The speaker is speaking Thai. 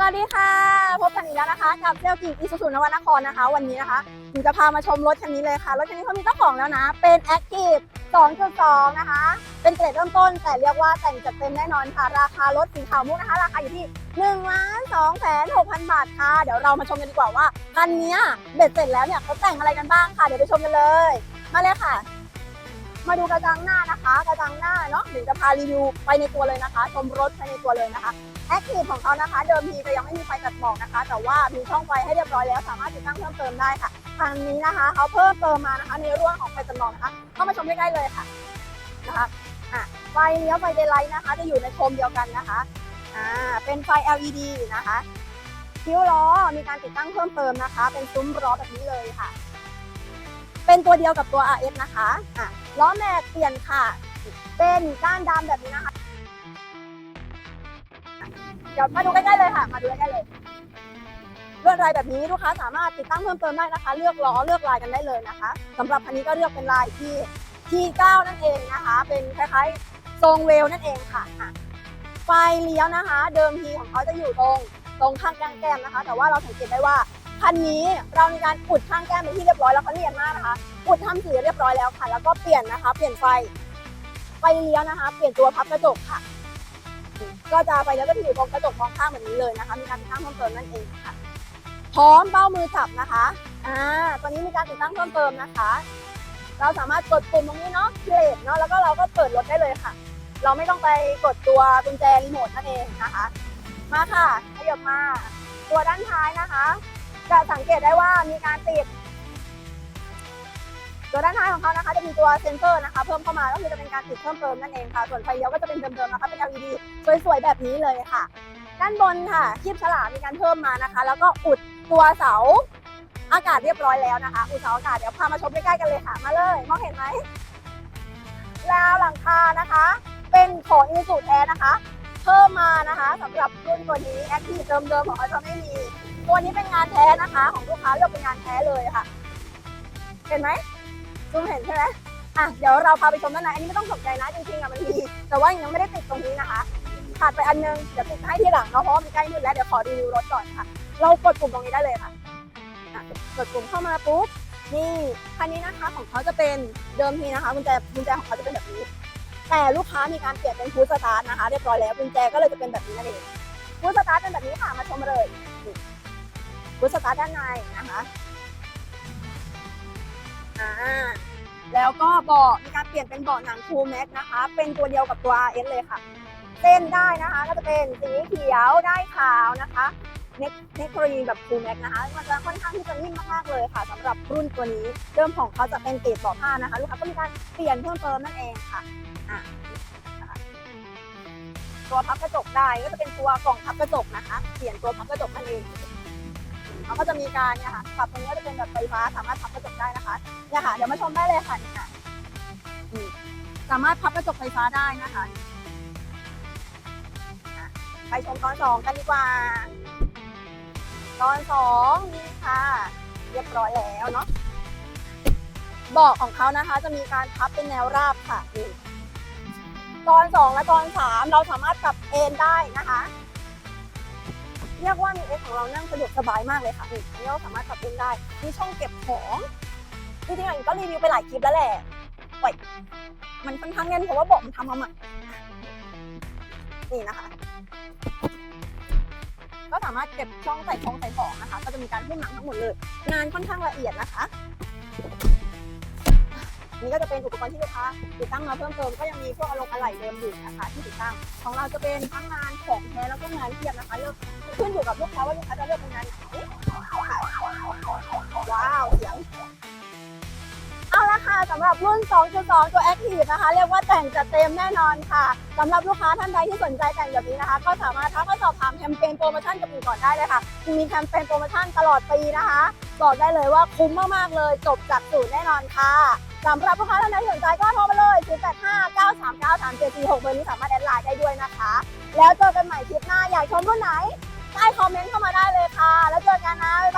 สวัสดีค่ะพบกันอีกแล้วนะคะกับเซลกิ่งอีซูซูนวนครนะคะ วันนี้นะคะหนูจะพามาชมรถคันนี้เลยค่ะรถคันนี้เขามีเจ้าของแล้วนะ เป็น Active 2.2 นะคะ เป็นเกรดเริ่มต้น แต่เรียกว่าแต่งจัดเต็มแน่นอนค่ะ ราคารถสีขาวมุกนะคะ ราคาอยู่ที่1ล้าน2แสน6,000บาทค่ะ เดี๋ยวเรามาชมกันดีกว่าว่าคันนี้เบ็ดเสร็จแล้วเนี่ยเขาแต่งอะไรกันบ้างค่ะเดี๋ยวไปชมกันเลย มาเลยค่ะ มาดูกระจังหน้านะคะ กระจังหน้าเนาะเดี๋ยวจะพารีวิวไปในตัวเลยนะคะ ชมรถไปในตัวเลยนะคะแอคทีฟของเขานะคะ เดิมทีจะยังไม่มีไฟตัดหมอกนะคะ แต่ว่ามีช่องไฟให้เรียบร้อยแล้ว สามารถติดตั้งเพิ่มเติมได้ค่ะทางนี้นะคะเขาเพิ่มเติมมานะคะ ในเรื่องของไฟตัดหมอกนะคะเข้ามาชมใกล้ๆเลยค่ะนะคะอะไฟเลี้ยวไฟเดย์ไลท์นะคะ จะอยู่ในโคมเดียวกันนะคะอ่าเป็นไฟ LED นะคะคิ้วล้อมีการติดตั้งเพิ่มเติมนะคะ เป็นซุ้มล้อแบบนี้เลยค่ะ เป็นตัวเดียวกับตัว RS นะคะอะล้อแม็กเปลี่ยนค่ะ เป็นก้านดำแบบนี้นะคะ เดี๋ยวมาดูใกล้ๆเลยค่ะ มาดูใกล้ๆเลยลวดลายแบบนี้ลูกค้าสามารถติดตั้งเพิ่มเติมได้นะคะ เลือกล้อเลือกลายกันได้เลยนะคะสำหรับคันนี้ก็เลือกเป็นลายที่ที่9นั่นเองนะคะ เป็นคล้ายๆทรงเวลนั่นเองค่ะอะไฟเลี้ยวนะคะ เดิมทีของเขาจะอยู่ตรงตรงข้างแก้มแก้มนะคะ แต่ว่าเราสังเกตได้ว่า คันนี้เรามีการอุดข้างแก้มเป็นที่เรียบร้อยแล้วเขาเนียนมากนะคะ อุดทำสีเรียบร้อยแล้วค่ะ แล้วก็เปลี่ยนนะคะ เปลี่ยนไฟ ไฟเลี้ยวนะคะ เปลี่ยนตัวพับกระจกค่ะ ก็จะไปแล้วก็จะอยู่ตรงกระจกมองข้างแบบนี้เลยนะคะ มีการติดตั้งเพิ่มเติมนั่นเองค่ะ พร้อมเบ้ามือจับนะคะ อ่า ตอนนี้มีการติดตั้งเพิ่มเติมนะคะ เราสามารถกดปุ่มตรงนี้เนาะเพลทเนาะ แล้วก็เราก็เปิดรถได้เลยค่ะ เราไม่ต้องไปกดตัวกุญแจรีโมทนั่นเองนะคะ มาค่ะ ขยับมา ตัวด้านท้ายนะคะ จะสังเกตได้ว่ามีการติด ตัวด้านท้ายของเขานะคะจะมีตัวเซ็นเซอร์นะคะ เพิ่มเข้ามาก็คือจะเป็นการติดเพิ่มเติมนั่นเองค่ะ ส่วนไฟเลี้ยวก็จะเป็นเดิมๆนะคะเป็น LED สวยๆแบบนี้เลยค่ะ ด้านบนค่ะคีบฉลามมีการเพิ่มมานะคะ แล้วก็อุดตัวเสาอากาศเรียบร้อยแล้วนะคะ อุดเสาอากาศเดี๋ยวพามาชมใกล้ๆกันเลยค่ะ มาเลย มองเห็นไหมราวหลังคานะคะ เป็นของอิสูแท้นะคะ พิ่มมานะคะสำหรับรุ่นตัวนี้แอคทีฟเดิมๆของเขาจะไม่มีตัวนี้เป็นงานแท้นะคะ ของลูกค้าเลือกเป็นงานแท้เลยค่ะ เห็นไหมซูมเห็นใช่ไหมอะเดี๋ยวเราพาไปชมด้านในอันนี้ไม่ต้องตกใจนะจริงๆอะมันมีแต่ว่ายังไม่ได้ติดตรงนี้นะคะขาดไปอันนึงเดี๋ยวติดให้ทีหลังเนาะเพราะว่ามันใกล้มืดแล้วเดี๋ยวขอรีวิวรถก่อนค่ะ เรากดปุ่มตรงนี้ได้เลยค่ะกดปุ่มเข้ามาปุ๊บนี่คันนี้นะคะของเขาจะเป็นเดิมทีนะคะกุญแจกุญแจของเขาจะเป็นแบบนี้ แต่ลูกค้ามีการเปลี่ยนเป็นฟูสตาร์ทนะคะ เรียบร้อยแล้วกุญแจก็เลยจะเป็นแบบนี้นั่นเองฟูสตาร์ทเป็นแบบนี้ค่ะมาชมเลยฟูสตาร์ทด้านในนะคะอ่าแล้วก็เบาะมีการเปลี่ยนเป็นเบาะหนังคูลแม็กนะคะ เป็นตัวเดียวกับตัว RS เลยค่ะ เส้นได้นะคะ ก็จะเป็นสีเขียวได้ขาวนะคะเน็กเน็กโครีแบบฟูลแม็กนะคะ มันจะค่อนข้างที่จะนิ่มมากๆเลยค่ะสำหรับรุ่นตัวนี้ เดิมของเขาจะเป็นเกรดเบาะผ้านะคะ ลูกค้าก็มีการเปลี่ยนเพิ่มเติมนั่นเองค่ะ ตัวพับกระจกได้ก็จะเป็นตัวกล่องพับกระจกนะคะเปลี่ยนตัวพับกระจกนั่นเองเขาก็จะมีการเนี่ยค่ะปรับตรงนี้ก็จะเป็นแบบไฟฟ้าสามารถพับกระจกได้นะคะเนี่ยค่ะเดี๋ยวมาชมได้เลยค่ะนี่ค่ะสามารถพับกระจกไฟฟ้าได้นะคะอะไปชมตอนสองกันดีกว่า ตอนสองนี่ค่ะ เรียบร้อยแล้วเนาะเบาะของเขานะคะ จะมีการพับเป็นแนวราบค่ะ ตอนสองและตอนสามเราสามารถปรับเอนได้นะคะ เรียกว่ามีเอของเรานั่งสะดวกสบายมากเลยค่ะนี่เราสามารถปรับเอนได้มีช่องเก็บของจริงๆอันก็รีวิวไปหลายคลิปแล้วแหละโอ้ยมันค่อนข้างแน่นเพราะว่าเบาะมันทำมาใหม่นี่นะคะ ก็สามารถเก็บช่องใส่ของใส่ของนะคะ ก็จะมีการหุ้มหนังทั้งหมดเลย งานค่อนข้างละเอียดนะคะ นี่ก็จะเป็นอุปกรณ์ที่ลูกค้าติดตั้งมาเพิ่มเติมก็ยังมีพวกอารมณ์อะไหล่เดิมอยู่นะคะที่ติดตั้ง ของเราจะเป็นทั้งงานของแท้แล้วก็งานเทียบนะคะเลือกขึ้นอยู่กับลูกค้าว่าลูกค้าจะเลือก รุ่น 2.2 ตัว Active นะคะ เรียกว่าแต่งจัดเต็มแน่นอนค่ะสำหรับลูกค้าท่านใดที่สนใจแต่งแบบนี้นะคะ ก็สามารถทักมาสอบถามแคมเปญโปรโมชั่นกับอีก่อนได้เลยค่ะมีแคมเปญโปรโมชั่นตลอดปีนะคะบอกได้เลยว่าคุ้มมากๆเลย จบจากศูนย์แน่นอนค่ะสำหรับลูกค้าท่านใดสนใจก็โทรมาเลย 0 8 5 9 3 9 3 7 4 6เบอร์นี้สามารถแอดไลน์ได้ด้วยนะคะ แล้วเจอกันใหม่คลิปหน้าอยากชมรุ่นไหนใต้คอมเมนต์เข้ามาได้เลยค่ะ แล้วเจอกันนะบ๊ายบาย